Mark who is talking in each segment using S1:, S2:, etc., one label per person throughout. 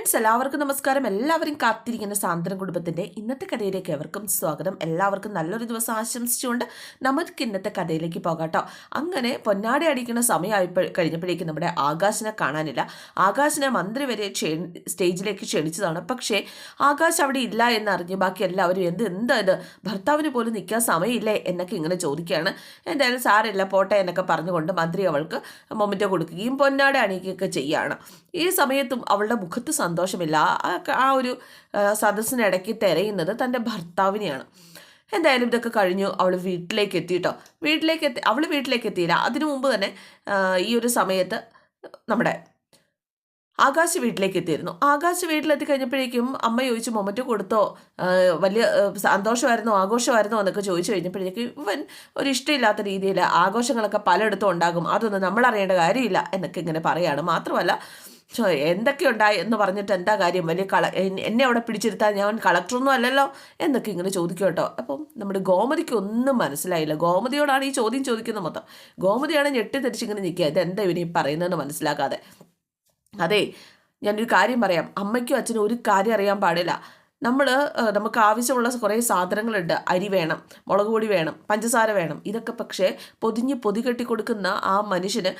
S1: Friends എല്ലാവർക്കും നമസ്കാരം. എല്ലാവരും കാത്തിരിക്കുന്ന സാന്ത്വന കുടുംബത്തിന്റെ ഇന്നത്തെ കഥയിലേക്ക് എവർക്കും സ്വാഗതം. എല്ലാവർക്കും നല്ലൊരു ദിവസം ആശംസിച്ചുകൊണ്ട് നമുക്ക് ഇന്നത്തെ കഥയിലേക്ക് പോകാട്ടോ. അങ്ങനെ പൊന്നാടി അടിക്കുന്ന സമയമായി കഴിഞ്ഞപ്പോഴേക്കും നമ്മുടെ ആകാശിനെ കാണാനില്ല. ആകാശിനെ മന്ത്രി വരെ സ്റ്റേജിലേക്ക് ക്ഷണിച്ചതാണ്. പക്ഷേ ആകാശ് അവിടെ ഇല്ല എന്നറിഞ്ഞ് ബാക്കി എല്ലാവരും എന്ത് എന്താ ഇത്? ഭർത്താവിന് പോലും നിൽക്കാൻ സമയമില്ലേ എന്നൊക്കെ ഇങ്ങനെ ചോദിക്കുകയാണ്. എന്തായാലും സാറില്ല പോട്ടെ എന്നൊക്കെ പറഞ്ഞുകൊണ്ട് മന്ത്രി അവൾക്ക് മൊമെന്റ് കൊടുക്കുകയും പൊന്നാടി അണിയിക്കുകയൊക്കെ ചെയ്യുകയാണ്. ഈ സമയത്തും അവളുടെ മുഖത്ത് സന്തോഷമില്ല. ആ ഒരു സദസ്സിനിടയ്ക്ക് തിരയുന്നത് തന്റെ ഭർത്താവിനെയാണ്. എന്തായാലും ഇതൊക്കെ കഴിഞ്ഞു. അവൾ വീട്ടിലേക്ക് എത്തിയിട്ടോ വീട്ടിലേക്ക് എത്തി അവൾ വീട്ടിലേക്ക് എത്തിയില്ല അതിനു മുമ്പ് തന്നെ ഈ ഒരു സമയത്ത് നമ്മുടെ ആകാശ് വീട്ടിലേക്ക് എത്തിയിരുന്നു ആകാശ് വീട്ടിലെത്തി കഴിഞ്ഞപ്പോഴേക്കും അമ്മ ചോദിച്ചു മൊമറ്റ് കൊടുത്തോ? വലിയ സന്തോഷമായിരുന്നോ? ആഘോഷമായിരുന്നോ? എന്നൊക്കെ ചോദിച്ചു കഴിഞ്ഞപ്പോഴേക്കും ഇവൻ ഒരു ഇഷ്ടമില്ലാത്ത രീതിയിൽ ആഘോഷങ്ങളൊക്കെ പലയിടത്തും ഉണ്ടാകും. അതൊന്നും നമ്മൾ അറിയേണ്ട കാര്യമില്ല എന്നൊക്കെ ഇങ്ങനെ പറയുകയാണ് മാത്രമല്ല ഛോ, എന്തൊക്കെ ഉണ്ടായി എന്ന് പറഞ്ഞിട്ട് എന്താ കാര്യം? വലിയ കള എന്നെ അവിടെ പിടിച്ചിരുത്താൻ ഞാൻ കളക്ടറൊന്നും അല്ലല്ലോ എന്നൊക്കെ ഇങ്ങനെ ചോദിക്കും കേട്ടോ. അപ്പം നമ്മുടെ ഗോമതിക്ക് ഒന്നും മനസ്സിലായില്ല. ഗോമതിയോടാണ് ഈ ചോദ്യം ചോദിക്കുന്നത് മൊത്തം. ഗോമതിയാണ് ഞെട്ടിത്തെരിച്ചിങ്ങനെ നിൽക്കുക. ഇതെന്താ ഇവനീ പറയുന്നതെന്ന് മനസ്സിലാക്കാതെ. അതെ ഞാനൊരു കാര്യം പറയാം. അമ്മയ്ക്കും അച്ഛനും ഒരു കാര്യം അറിയാൻ പാടില്ല. നമ്മൾ നമുക്ക് ആവശ്യമുള്ള കുറേ സാധനങ്ങളുണ്ട്. അരി വേണം മുളക് പൊടി വേണം പഞ്ചസാര വേണം. ഇതൊക്കെ പക്ഷേ പൊതിഞ്ഞ് പൊതി കെട്ടി കൊടുക്കുന്ന ആ മനുഷ്യന്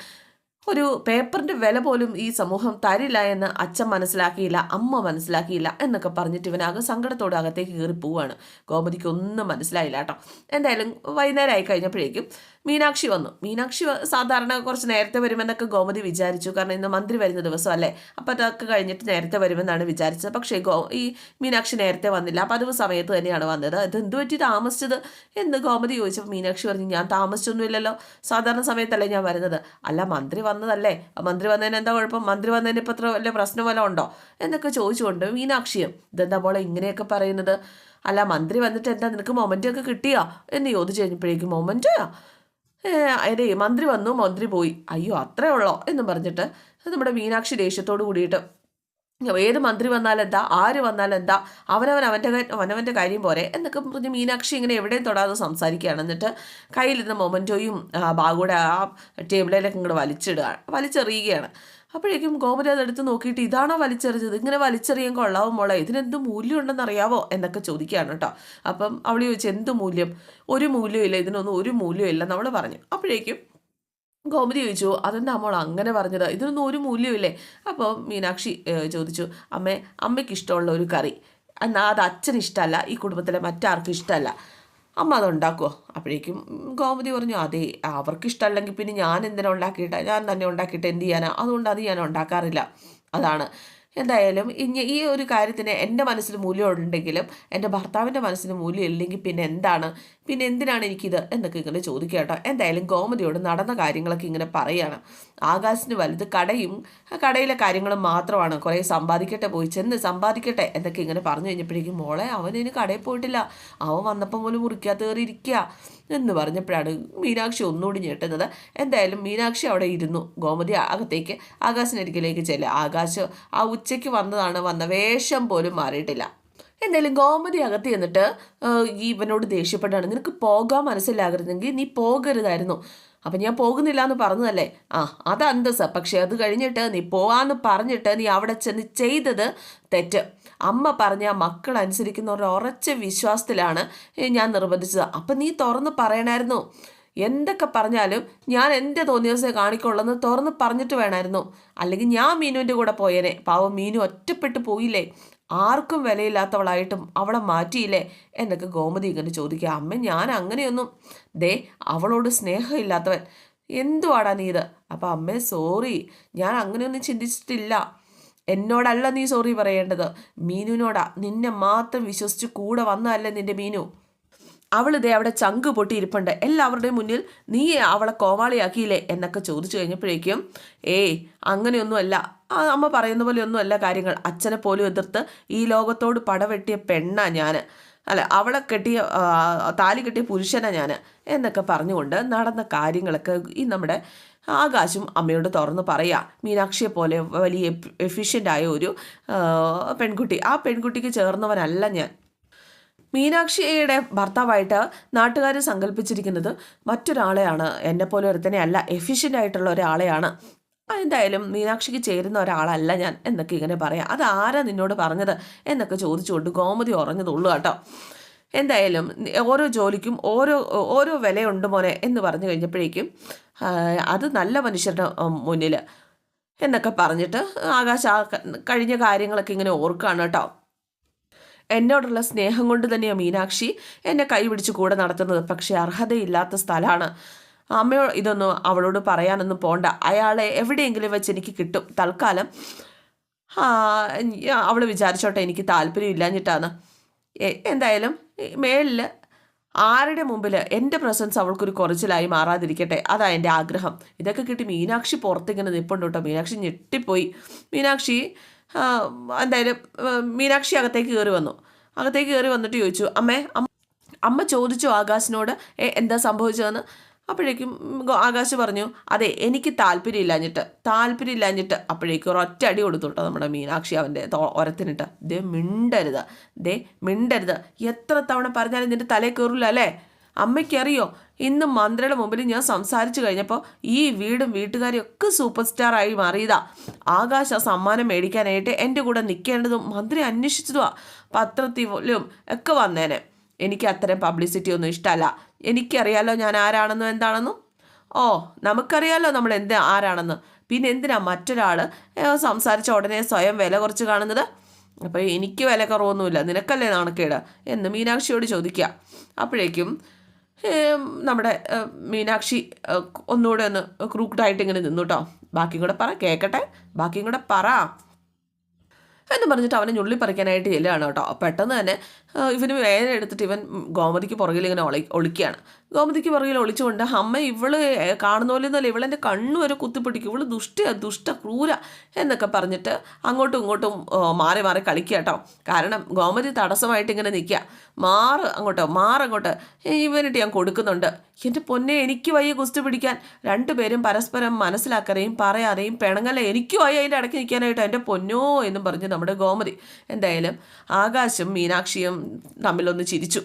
S1: ഒരു പേപ്പറിന്റെ വില പോലും ഈ സമൂഹം തരില്ല എന്ന് അച്ഛൻ മനസ്സിലാക്കിയില്ല അമ്മ മനസ്സിലാക്കിയില്ല എന്നൊക്കെ പറഞ്ഞിട്ട് ഇവനാകെ സങ്കടത്തോടെ അകത്തേക്ക് കയറി പോവാണ് ഗോമതിക്ക് ഒന്നും മനസ്സിലായില്ല കേട്ടോ. എന്തായാലും വൈകുന്നേരമായി കഴിഞ്ഞപ്പോഴേക്കും മീനാക്ഷി വന്നു. മീനാക്ഷി സാധാരണ കുറച്ച് നേരത്തെ വരുമെന്നൊക്കെ ഗോമതി വിചാരിച്ചു. കാരണം ഇന്ന് മന്ത്രി വരുന്ന ദിവസം അല്ലേ? അപ്പോൾ അതൊക്കെ കഴിഞ്ഞിട്ട് നേരത്തെ വരുമെന്നാണ് വിചാരിച്ചത്. പക്ഷേ ഗോ ഈ മീനാക്ഷി നേരത്തെ വന്നില്ല. അപ്പോൾ അതും സമയത്ത് തന്നെയാണ് വന്നത്. അത് എന്ത് പറ്റി താമസിച്ചത് എന്ന് ഗോമതി ചോദിച്ചപ്പോൾ മീനാക്ഷി പറഞ്ഞു ഞാൻ താമസിച്ചൊന്നുമില്ലല്ലോ. സാധാരണ സമയത്തല്ലേ ഞാൻ വരുന്നത്. അല്ല മന്ത്രി വന്നതല്ലേ. മന്ത്രി വന്നതിന് എന്താ കുഴപ്പം? മന്ത്രി വന്നതിന് ഇപ്പം അത്ര വലിയ പ്രശ്നം വല്ലതും ഉണ്ടോ? എന്നൊക്കെ ചോദിച്ചുകൊണ്ട് മീനാക്ഷിയും ഇതെന്താ പോലെ ഇങ്ങനെയൊക്കെ പറയുന്നത്? അല്ല മന്ത്രി വന്നിട്ട് എന്താ നിനക്ക് മൊമെന്റ് ഒക്കെ കിട്ടിയോ? എന്ന് ചോദിച്ചു കഴിഞ്ഞപ്പോഴേക്കും മൊമെന്റ് അതെ മന്ത്രി വന്നു മന്ത്രി പോയി. അയ്യോ അത്രേ ഉള്ളോ എന്നും പറഞ്ഞിട്ട് നമ്മുടെ മീനാക്ഷി ദേഷ്യത്തോട് കൂടിയിട്ട് ഏത് മന്ത്രി വന്നാലെന്താ ആര് വന്നാലെന്താ അവനവൻ അവന്റെ അവനവന്റെ കാര്യം പോരെ എന്നൊക്കെ പറഞ്ഞ് മീനാക്ഷി ഇങ്ങനെ എവിടെയും തൊടാതെ സംസാരിക്കുകയാണ്. എന്നിട്ട് കയ്യിലിരുന്ന മൊമന്റോയും ബാഗൂടെ ആ ടേബിളിലേക്ക് ഇങ്ങോട്ട് വലിച്ചിടുക വലിച്ചെറിയുകയാണ്. അപ്പോഴേക്കും ഗോമതി അതെടുത്ത് നോക്കിയിട്ട് ഇതാണോ വലിച്ചെറിഞ്ഞത്? ഇങ്ങനെ വലിച്ചെറിയാൻ കൊള്ളാവും മോളെ? ഇതിനെന്ത് മൂല്യം ഉണ്ടെന്ന് അറിയാവോ? എന്നൊക്കെ ചോദിക്കുകയാണ് കേട്ടോ. അപ്പം അവൾ ചോദിച്ചു എന്ത് മൂല്യം? ഒരു മൂല്യമില്ല ഇതിനൊന്നും ഒരു മൂല്യമില്ല നമ്മൾ പറഞ്ഞു. അപ്പോഴേക്കും ഗോമതി ചോദിച്ചു അതെന്താ മോൾ അങ്ങനെ പറഞ്ഞത്? ഇതിനൊന്നും ഒരു മൂല്യമില്ലേ അപ്പോൾ മീനാക്ഷി ചോദിച്ചു അമ്മേ അമ്മയ്ക്ക് ഇഷ്ടമുള്ള ഒരു കറി. എന്നാൽ അത് അച്ഛന് ഇഷ്ടമല്ല. ഈ കുടുംബത്തിലെ മറ്റാർക്കും ഇഷ്ടമല്ല. അമ്മ അത് ഉണ്ടാക്കുമോ അപ്പോഴേക്കും ഗോമതി പറഞ്ഞു അതെ അവർക്ക് ഇഷ്ടമല്ലെങ്കിൽ പിന്നെ ഞാൻ എന്തിനാ ഉണ്ടാക്കിയിട്ട്? ഞാൻ തന്നെ ഉണ്ടാക്കിയിട്ട് എന്ത് ചെയ്യാനാ? അതുകൊണ്ട് അത് ഞാൻ ഉണ്ടാക്കാറില്ല. അതാണ്. എന്തായാലും ഇനി ഈ ഒരു കാര്യത്തിന് എന്റെ മനസ്സിൽ മൂല്യം ഉണ്ടെങ്കിലും എന്റെ ഭർത്താവിന്റെ മനസ്സിന് മൂല്യം ഇല്ലെങ്കിൽ പിന്നെ എന്താണ്? പിന്നെ എന്തിനാണ് എനിക്കിത് എന്നൊക്കെ ഇങ്ങനെ ചോദിക്കുക കേട്ടോ. എന്തായാലും ഗോമതിയോട് നടന്ന കാര്യങ്ങളൊക്കെ ഇങ്ങനെ പറയുകയാണ് ആകാശിന് വലുത് കടയും കടയിലെ കാര്യങ്ങളും മാത്രമാണ്. കുറേ സമ്പാദിക്കട്ടെ പോയി ചെന്ന് സമ്പാദിക്കട്ടെ എന്നൊക്കെ ഇങ്ങനെ പറഞ്ഞു കഴിഞ്ഞപ്പോഴേക്കും മോളെ അവൻ ഇനി കടയിൽ പോയിട്ടില്ല. അവൻ വന്നപ്പോൾ പോലും മുറിക്കാത്ത കയറി ഇരിക്കുക എന്ന് പറഞ്ഞപ്പോഴാണ് മീനാക്ഷി ഒന്നുകൂടി ഞെട്ടുന്നത്. എന്തായാലും മീനാക്ഷി അവിടെ ഇരുന്നു. ഗോമതി അകത്തേക്ക് ആകാശിനരികിലേക്ക് ചെല്ലുക ആകാശ് ആ ഉച്ചയ്ക്ക് വന്നതാണ് വന്ന വേഷം പോലും മാറിയിട്ടില്ല. എന്തായാലും ഗോമതി അകത്ത് ചെന്നിട്ട് ഇവനോട് ദേഷ്യപ്പെട്ടാണ് നിനക്ക് പോകാൻ മനസ്സിലാകരുതെങ്കിൽ നീ പോകരുതായിരുന്നു. അപ്പം ഞാൻ പോകുന്നില്ല എന്ന് പറഞ്ഞതല്ലേ? ആ അത് അന്തസ്സ. പക്ഷെ അത് കഴിഞ്ഞിട്ട് നീ പോവാന്ന് പറഞ്ഞിട്ട് നീ അവിടെ ചെന്ന് ചെയ്തത് തെറ്റ്. അമ്മ പറഞ്ഞ മക്കൾ അനുസരിക്കുന്ന ഒരു ഉറച്ച വിശ്വാസത്തിലാണ് ഞാൻ നിർബന്ധിച്ചത്. അപ്പം നീ തുറന്ന് പറയണമായിരുന്നു എന്തൊക്കെ പറഞ്ഞാലും ഞാൻ എന്റെ തോന്നിയ ദിവസമേ കാണിക്കുള്ളെന്ന് തുറന്ന് പറഞ്ഞിട്ട് വേണമായിരുന്നു. അല്ലെങ്കിൽ ഞാൻ മീനുവിന്റെ കൂടെ പോയേനെ. പാവം മീനു ഒറ്റപ്പെട്ടു പോയില്ലേ? ആർക്കും വിലയില്ലാത്തവളായിട്ടും അവളെ മാറ്റിയില്ലേ? എന്നൊക്കെ ഗോമതി ഇങ്ങനെ ചോദിക്കുക. അമ്മ ഞാൻ അങ്ങനെയൊന്നും. ദേ അവളോട് സ്നേഹമില്ലാത്തവൻ. എന്തുവാടാ നീ ഇത്? അപ്പം അമ്മേ സോറി. ഞാൻ അങ്ങനെയൊന്നും ചിന്തിച്ചിട്ടില്ല. എന്നോടല്ല നീ സോറി പറയേണ്ടത്. മീനുവിനോടാ. നിന്നെ മാത്രം വിശ്വസിച്ച് കൂടെ വന്നതല്ലേ നിന്റെ മീനു. അവൾ ഇതേ അവിടെ ചങ്ക് പൊട്ടി ഇരിപ്പുണ്ട് എല്ലാവരുടെയും മുന്നിൽ നീ അവളെ കോമാളിയാക്കിയില്ലേ എന്നൊക്കെ ചോദിച്ചു കഴിഞ്ഞപ്പോഴേക്കും ഏയ് അങ്ങനെയൊന്നുമല്ല. അമ്മ പറയുന്ന പോലെ ഒന്നുമല്ല കാര്യങ്ങൾ. അച്ഛനെ പോലും എതിർത്ത് ഈ ലോകത്തോട് പടവെട്ടിയ പെണ്ണാ ഞാൻ അല്ല അവളെ കെട്ടിയ താലി കെട്ടിയ പുരുഷനാ ഞാൻ എന്നൊക്കെ പറഞ്ഞുകൊണ്ട് നടന്ന കാര്യങ്ങളൊക്കെ ഈ നമ്മുടെ ആകാശും അമ്മയോട് തുറന്ന് പറയാ. മീനാക്ഷിയെ പോലെ വലിയ എഫിഷ്യന്റായ ഒരു പെൺകുട്ടി. ആ പെൺകുട്ടിക്ക് ചേർന്നവനല്ല ഞാൻ. മീനാക്ഷിയുടെ ഭർത്താവായിട്ട് നാട്ടുകാർ സങ്കല്പിച്ചിരിക്കുന്നത് മറ്റൊരാളെയാണ്. എന്നെ പോലെ ഒരുത്തനെ അല്ല എഫിഷ്യന്റ് ആയിട്ടുള്ള ഒരാളെയാണ്. "ആ, എന്തായാലും മീനാക്ഷിക്ക് ചേരുന്ന ഒരാളല്ല ഞാൻ എന്നൊക്കെ ഇങ്ങനെ പറയാം. അത് ആരാ നിന്നോട് പറഞ്ഞത് എന്നൊക്കെ ചോദിച്ചുകൊണ്ട് ഗോമതി ഉറഞ്ഞതുള്ളൂ കേട്ടോ. എന്തായാലും ഓരോ ജോലിക്കും ഓരോ ഓരോ വിലയുണ്ട് മോനെ എന്ന് പറഞ്ഞു കഴിഞ്ഞപ്പോഴേക്കും അത് നല്ല മനുഷ്യരുടെ മുന്നിൽ എന്നൊക്കെ പറഞ്ഞിട്ട് ആകാശ കഴിഞ്ഞ കാര്യങ്ങളൊക്കെ ഇങ്ങനെ ഓർക്കുകയാണ് കേട്ടോ. എന്നോടുള്ള സ്നേഹം കൊണ്ട് തന്നെയാണ് മീനാക്ഷി എന്നെ കൈപിടിച്ച് കൂടെ നടത്തുന്നത്. പക്ഷേ അർഹതയില്ലാത്ത സ്ഥലമാണ് അമ്മയോ ഇതൊന്നും അവളോട് പറയാനൊന്നും പോണ്ട. അയാളെ എവിടെയെങ്കിലും വെച്ച് എനിക്ക് കിട്ടും. തൽക്കാലം അവൾ വിചാരിച്ചോട്ടെ എനിക്ക് താല്പര്യം ഇല്ലാഞ്ഞിട്ടാണ് എന്തായാലും മേളിൽ ആരുടെ മുമ്പിൽ എന്റെ പ്രസൻസ് അവൾക്കൊരു കുറച്ചിലായി മാറാതിരിക്കട്ടെ. അതാ എന്റെ ആഗ്രഹം. ഇതൊക്കെ കിട്ടി മീനാക്ഷി പുറത്തിങ്ങനെ നിൽപ്പുണ്ട് കേട്ടോ. മീനാക്ഷി ഞെട്ടിപ്പോയി. മീനാക്ഷി എന്തായാലും മീനാക്ഷി അകത്തേക്ക് കയറി വന്നു. അകത്തേക്ക് കയറി വന്നിട്ട് ചോദിച്ചു അമ്മേ അമ്മ ചോദിച്ചു ആകാശിനോട് "ഏ, എന്താ സംഭവിച്ചതെന്ന്? അപ്പോഴേക്കും ആകാശ് പറഞ്ഞു അതെ എനിക്ക് താല്പര്യമില്ലാഞ്ഞിട്ട് താല്പര്യമില്ലാഞ്ഞിട്ട് അപ്പോഴേക്കും ഒരൊറ്റ അടി കൊടുത്തു കേട്ടോ നമ്മുടെ മീനാക്ഷി അവന്റെ ഒരത്തിനിട്ട്. ദേ മിണ്ടരുത്. ദേ മിണ്ടരുത്. എത്ര തവണ പറഞ്ഞാലും നിന്റെ തലേ കയറില്ല അല്ലേ? അമ്മയ്ക്കറിയോ? ഇന്ന് മന്ത്രിയുടെ മുമ്പിൽ ഞാൻ സംസാരിച്ചു കഴിഞ്ഞപ്പോൾ ഈ വീടും വീട്ടുകാരും ഒക്കെ സൂപ്പർ സ്റ്റാറായി മാറിയതാ. ആകാശ സമ്മാനം മേടിക്കാനായിട്ട് എന്റെ കൂടെ നിൽക്കേണ്ടതും മന്ത്രി അന്വേഷിച്ചതുമാണ് പത്രത്തിലും ഒക്കെ വന്നേനെ. എനിക്ക് അത്തരം പബ്ലിസിറ്റി ഒന്നും ഇഷ്ടമല്ല. എനിക്കറിയാലോ ഞാൻ ആരാണെന്നും എന്താണെന്നും? ഓ നമുക്കറിയാലോ നമ്മൾ എന്ത് ആരാണെന്ന്. പിന്നെ എന്തിനാ മറ്റൊരാൾ സംസാരിച്ച ഉടനെ സ്വയം വില കുറച്ച് കാണുന്നത്? അപ്പോൾ എനിക്ക് വില കുറവൊന്നുമില്ല. നിനക്കല്ലേ നാണക്കേട്? എന്ന് മീനാക്ഷിയോട് ചോദിക്കുക. അപ്പോഴേക്കും നമ്മുടെ മീനാക്ഷി ഒന്നുകൂടെ ഒന്ന് ക്രൂക്ക്ഡായിട്ട് ഇങ്ങനെ നിന്നു കേട്ടോ ബാക്കിയും കൂടെ പറ കേൾക്കട്ടെ ബാക്കിയും കൂടെ പറ. എന്ന് പറഞ്ഞിട്ട് അവനെ ഞുള്ളി പറിക്കാനായിട്ട് ചെല്ലുകയാണ് കേട്ടോ പെട്ടെന്ന് തന്നെ ഇവന് വേദന എടുത്തിട്ട് ഇവൻ ഗോമതിക്ക് പുറകിൽ ഇങ്ങനെ ഒളി ഒളിക്കുകയാണ്. ഗോമതിക്ക് പുറകിൽ ഒളിച്ചുകൊണ്ട് അമ്മ ഇവൾ കാണുന്ന പോലെ എന്നല്ല ഇവളെന്റെ കണ്ണു വരെ കുത്തിപ്പിടിക്കും. ഇവൾ ദുഷ്ട ദുഷ്ട ക്രൂര എന്നൊക്കെ പറഞ്ഞിട്ട് അങ്ങോട്ടും ഇങ്ങോട്ടും മാറി മാറി കളിക്കുക കേട്ടോ. കാരണം ഗോമതി തടസ്സമായിട്ട് ഇങ്ങനെ നിൽക്കുക. മാറ് അങ്ങോട്ടോ മാറങ്ങോട്ട് ഇവനിട്ട് ഞാൻ കൊടുക്കുന്നുണ്ട്. എന്റെ പൊന്നെ എനിക്ക് വയ്യ കുസ്തി പിടിക്കാൻ. രണ്ടുപേരും പരസ്പരം മനസ്സിലാക്കറിയും പറയാറിയും പെണങ്ങല്ല എനിക്ക് വയ്യ അതിന്റെ ഇടയ്ക്ക് നിൽക്കാനായിട്ട് എന്റെ പൊന്നോ എന്നും പറഞ്ഞ് നമ്മുടെ ഗോമതി എന്തായാലും ആകാശം മീനാക്ഷിയും തമ്മിലൊന്ന് ചിരിച്ചു.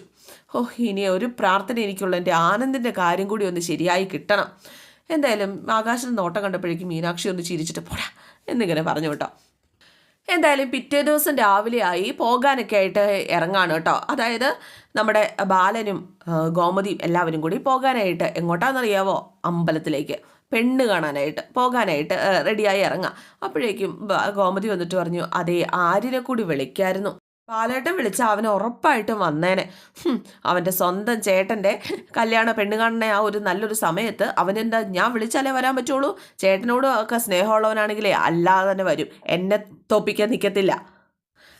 S1: ഓ ഇനി ഒരു പ്രാർത്ഥന എനിക്കുള്ള എന്റെ ആനന്ദിന്റെ കാര്യം കൂടി ഒന്ന് ശരിയായി കിട്ടണം. എന്തായാലും ആകാശത്ത് നോട്ടം കണ്ടപ്പോഴേക്കും മീനാക്ഷി ഒന്ന് ചിരിച്ചിട്ട് പോടാ എന്നിങ്ങനെ പറഞ്ഞു കേട്ടോ. എന്തായാലും പിറ്റേ ദിവസം രാവിലെയായി പോകാനൊക്കെ ആയിട്ട് ഇറങ്ങാണ് കേട്ടോ. അതായത് നമ്മുടെ ബാലനും ഗോമതിയും എല്ലാവരും കൂടി പോകാനായിട്ട് എങ്ങോട്ടാണെന്നറിയാവോ? അമ്പലത്തിലേക്ക്. പെണ്ണ് കാണാനായിട്ട് പോകാനായിട്ട് റെഡിയായി ഇറങ്ങാം. അപ്പോഴേക്കും ഗോമതി വന്നിട്ട് പറഞ്ഞു അതേ ആര്യനെ കൂടി വിളിക്കായിരുന്നു. ബാലേട്ടൻ വിളിച്ച അവൻ ഉറപ്പായിട്ടും വന്നേനെ. അവന്റെ സ്വന്തം ചേട്ടന്റെ കല്യാണ പെണ്ണ് ആ ഒരു നല്ലൊരു സമയത്ത് അവനെന്താ ഞാൻ വിളിച്ചാലേ വരാൻ പറ്റുള്ളൂ? ചേട്ടനോടും ഒക്കെ സ്നേഹമുള്ളവനാണെങ്കിലേ അല്ലാതെ തന്നെ വരും. എന്നെ തോപ്പിക്കാൻ നിൽക്കത്തില്ല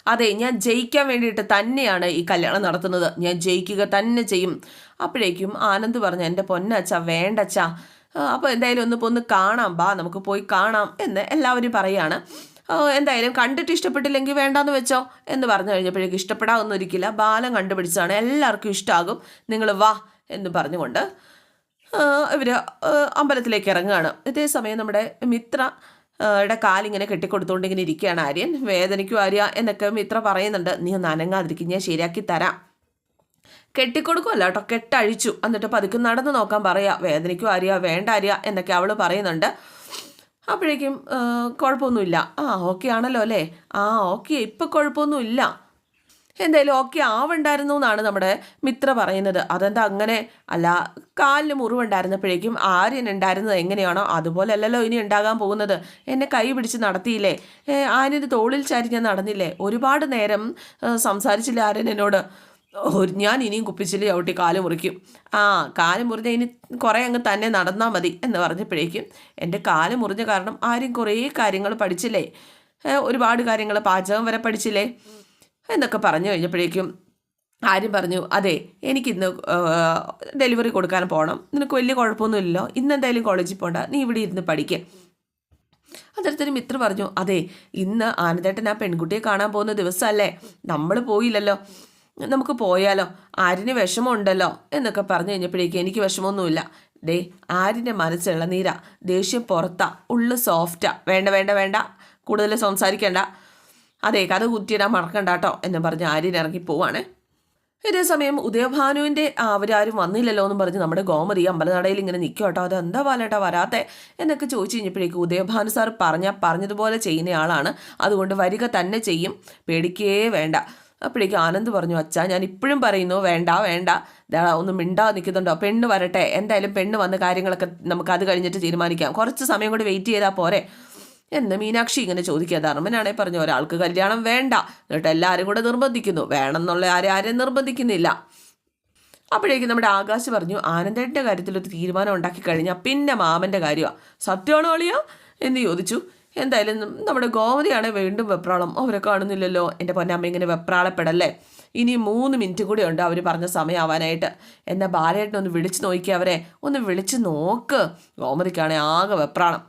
S1: അതെ ഞാൻ ജയിക്കാൻ വേണ്ടിയിട്ട് തന്നെയാണ് ഈ കല്യാണം നടത്തുന്നത്. ഞാൻ ജയിക്കുക തന്നെ ചെയ്യും. അപ്പോഴേക്കും ആനന്ദ് പറഞ്ഞു എന്റെ പൊന്നച്ച വേണ്ടച്ച. അപ്പോൾ എന്തായാലും ഒന്ന് പോന്ന് കാണാം. ബാ നമുക്ക് പോയി കാണാം എന്ന് എല്ലാവരും പറയാണ്. ആ, എന്തായാലും കണ്ടിട്ട് ഇഷ്ടപ്പെട്ടില്ലെങ്കിൽ വേണ്ടാന്ന് വെച്ചോ എന്ന് പറഞ്ഞു കഴിഞ്ഞപ്പോഴേക്കും ഇഷ്ടപ്പെടാവുന്നൊരിക്കില്ല ബാലം കണ്ടുപിടിച്ചതാണ്. എല്ലാവർക്കും ഇഷ്ടമാകും നിങ്ങൾ വാ എന്ന് പറഞ്ഞുകൊണ്ട് ഇവർ അമ്പലത്തിലേക്ക് ഇറങ്ങുകയാണ്. ഇതേ സമയം നമ്മുടെ മിത്ര യുടെ കാലിങ്ങനെ കെട്ടിക്കൊടുത്തുകൊണ്ട് ഇങ്ങനെ ഇരിക്കുകയാണ് ആര്യൻ. വേദനയ്ക്കും ആര്യ എന്നൊക്കെ മിത്ര പറയുന്നുണ്ട്. നീ ഒന്ന് അനങ്ങാതിരിക്കും ഞാൻ ശരിയാക്കി തരാം. കെട്ടിക്കൊടുക്കുമല്ല കേട്ടോ കെട്ടഴിച്ചു. എന്നിട്ട് പതുക്കെ നടന്ന് നോക്കാൻ പറയാ. വേദനയ്ക്കും ആര്യ വേണ്ട ആര്യ എന്നൊക്കെ അവൾ പറയുന്നുണ്ട്. അപ്പോഴേക്കും കുഴപ്പമൊന്നുമില്ല. ആ ഓക്കെ ആണല്ലോ അല്ലേ? ആ ഓക്കെ ഇപ്പം കുഴപ്പമൊന്നുമില്ല. എന്തായാലും ഓക്കെ ആവണ്ടായിരുന്നു എന്നാണ് നമ്മുടെ മിത്ര പറയുന്നത്. അതെന്താ അങ്ങനെ? അല്ല കാലിന് മുറിവുണ്ടായിരുന്നപ്പോഴേക്കും ആര്യൻ ഉണ്ടായിരുന്നത് എങ്ങനെയാണോ? അതുപോലെ അല്ലല്ലോ ഇനി ഉണ്ടാകാൻ പോകുന്നത്. എന്നെ കൈ പിടിച്ച് നടത്തിയില്ലേ? ആര്യന്റെ തോളിൽ ചാരി ഞാൻ നടന്നില്ലേ? ഒരുപാട് നേരം സംസാരിച്ചില്ല ആര്യൻ എന്നോട്. ഞാൻ ഇനിയും കുപ്പിച്ചില്ല ചവിട്ടി കാൽ മുറിക്കും. ആ കാൽ മുറിഞ്ഞ ഇനി കുറേ അങ്ങ് തന്നെ നടന്നാൽ മതി എന്ന് പറഞ്ഞപ്പോഴേക്കും എന്റെ കാൽ മുറിഞ്ഞ കാരണം ആരും കുറേ കാര്യങ്ങൾ പഠിച്ചില്ലേ? ഒരുപാട് കാര്യങ്ങൾ പാചകം വരെ പഠിച്ചില്ലേ? എന്നൊക്കെ പറഞ്ഞു കഴിഞ്ഞപ്പോഴേക്കും ആരും പറഞ്ഞു അതെ എനിക്കിന്ന് ഡെലിവറി കൊടുക്കാൻ പോകണം നിനക്ക് വലിയ കുഴപ്പമൊന്നുമില്ലല്ലോ. ഇന്ന് എന്തായാലും കോളേജിൽ പോകണ്ട നീ ഇവിടെ ഇരുന്ന് പഠിക്കുക അന്നേരത്തിന് മിത്ര പറഞ്ഞു അതെ ഇന്ന് ആനന്ദേട്ടൻ ആ പെൺകുട്ടിയെ കാണാൻ പോകുന്ന ദിവസമല്ലേ? നമ്മൾ പോയില്ലല്ലോ. നമുക്ക് പോയാലോ? ആരിന് വിഷമമുണ്ടല്ലോ? എന്നൊക്കെ പറഞ്ഞു കഴിഞ്ഞപ്പോഴേക്കും എനിക്ക് വിഷമമൊന്നുമില്ല. ഡേ ആരിന്റെ മനസ്സിലുള്ള നീര ദേഷ്യം പുറത്താ. ഉള്ളു സോഫ്റ്റാ. വേണ്ട വേണ്ട വേണ്ട. കൂടുതൽ സംസാരിക്കണ്ട. അതെ കഥ കുറ്റിയിടാൻ മറക്കണ്ട കേട്ടോ എന്ന് പറഞ്ഞ് ആര്യൻ ഇറങ്ങി പോവാണ്. ഇതേ സമയം ഉദയഭാനുവിന്റെ അവരാരും വന്നില്ലല്ലോ എന്ന് പറഞ്ഞ് നമ്മുടെ ഗോമതി അമ്പലനടയിൽ ഇങ്ങനെ നിൽക്കും കേട്ടോ. അത് എന്താ പാലേട്ടാ വരാത്തെ? എന്നൊക്കെ ചോദിച്ചു കഴിഞ്ഞപ്പോഴേക്കും ഉദയഭാനു സാർ പറഞ്ഞാൽ പറഞ്ഞതുപോലെ ചെയ്യുന്ന ആളാണ്. അതുകൊണ്ട് വരിക തന്നെ ചെയ്യും. പേടിക്കേ വേണ്ട. അപ്പോഴേക്കും ആനന്ദ് പറഞ്ഞു അച്ഛാ ഞാൻ ഇപ്പോഴും പറയുന്നു വേണ്ട വേണ്ട. ഒന്നും മിണ്ടാ നിൽക്കുന്നുണ്ടോ? പെണ്ണ് വരട്ടെ. എന്തായാലും പെണ്ണ് വന്ന കാര്യങ്ങളൊക്കെ നമുക്ക് അത് കഴിഞ്ഞിട്ട് തീരുമാനിക്കാം. കുറച്ച് സമയം കൂടി വെയിറ്റ് ചെയ്താൽ പോരെ. എന്ന് മീനാക്ഷി ഇങ്ങനെ ചോദിക്കുക. ധർമ്മനാണെ പറഞ്ഞു ഒരാൾക്ക് കല്യാണം വേണ്ട. എന്നിട്ട് എല്ലാവരും കൂടെ നിർബന്ധിക്കുന്നു. വേണം എന്നുള്ള ആരും ആരെയും നിർബന്ധിക്കുന്നില്ല. അപ്പോഴേക്കും നമ്മുടെ ആകാശ് പറഞ്ഞു ആനന്ദേട്ടന്റെ കാര്യത്തിൽ ഒരു തീരുമാനം ഉണ്ടാക്കി കഴിഞ്ഞാൽ പിന്നെ മാമന്റെ കാര്യമാണ് സത്യമാണോ അളിയോ? എന്ന് ചോദിച്ചു. എന്തായാലും നമ്മുടെ ഗോമതിയാണ് വീണ്ടും വെപ്രാളം. അവരെ കാണുന്നില്ലല്ലോ. എന്റെ പൊന്നമ്മ ഇങ്ങനെ വെപ്രാളപ്പെടല്ലേ? ഇനി മൂന്ന് മിനിറ്റ് കൂടി ഉണ്ട് അവർ പറഞ്ഞ സമയമാവാനായിട്ട്. എന്നാൽ ബാലേട്ടൻ ഒന്ന് വിളിച്ച് നോക്കി അവരെ. ഒന്ന് വിളിച്ച് നോക്ക്. ഗോമതിക്കാണെ ആകെ വെപ്രാളം.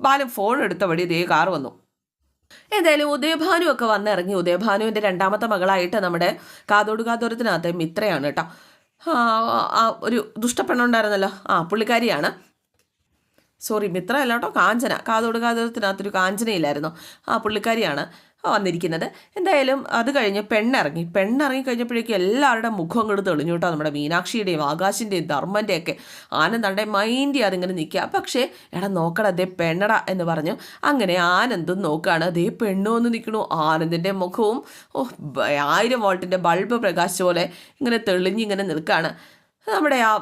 S1: ബാലൻ ഫോൺ എടുത്ത വഴി ഇതേ കാർ വന്നു. എന്തായാലും ഉദയഭാനു ഒക്കെ വന്നിറങ്ങി. ഉദയഭാനുവിന്റെ രണ്ടാമത്തെ മകളായിട്ട് നമ്മുടെ കാതോട് കാതോരത്തിനകത്ത് മിത്രയാണ് കേട്ടോ. ഒരു ദുഷ്ടപ്പെണ്ണുണ്ടായിരുന്നല്ലോ ആ പുള്ളിക്കാരിയാണ്. സോറി മിത്ര അല്ല കേട്ടോ കാഞ്ചന. കാതോട് കാതോടത്തിനകത്തൊരു കാഞ്ചനയില്ലായിരുന്നു? ആ പുള്ളിക്കാരിയാണ് വന്നിരിക്കുന്നത്. എന്തായാലും അത് കഴിഞ്ഞ് പെണ്ണിറങ്ങി. പെണ്ണിറങ്ങി കഴിഞ്ഞപ്പോഴേക്കും എല്ലാവരുടെ മുഖം അങ്ങോട്ട് തെളിഞ്ഞു കേട്ടോ നമ്മുടെ മീനാക്ഷിയുടെയും ആകാശിന്റെയും ധർമ്മന്റെയും ഒക്കെ ആനന്ദയുടെ മൈൻഡ് അതിങ്ങനെ നിൽക്കുക. പക്ഷേ എടാ നോക്കടാ അതേ പെണ്ണട എന്ന് പറഞ്ഞു. അങ്ങനെ ആനന്ദും നോക്കുകയാണ് അതേ പെണ്ണു എന്ന് നിൽക്കണു. ആനന്ദിന്റെ മുഖവും ഓ ആയിരം വോൾട്ടിന്റെ ബൾബ് പ്രകാശിച്ച പോലെ ഇങ്ങനെ തെളിഞ്ഞിങ്ങനെ നിൽക്കുകയാണ് നമ്മുടെ ആ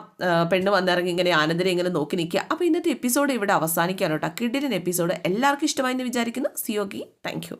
S1: പെണ്ണ് വന്നിറങ്ങി ഇങ്ങനെ ആനന്ദനെ ഇങ്ങനെ നോക്കി നിൽക്കുക. അപ്പോൾ ഇന്നത്തെ എപ്പിസോഡ് ഇവിടെ അവസാനിക്കാനോട്ടോ കിഡിലിൻ എപ്പിസോഡ് എല്ലാവർക്കും ഇഷ്ടമായി എന്ന് വിചാരിക്കുന്നു. സിയോഗി താങ്ക് യു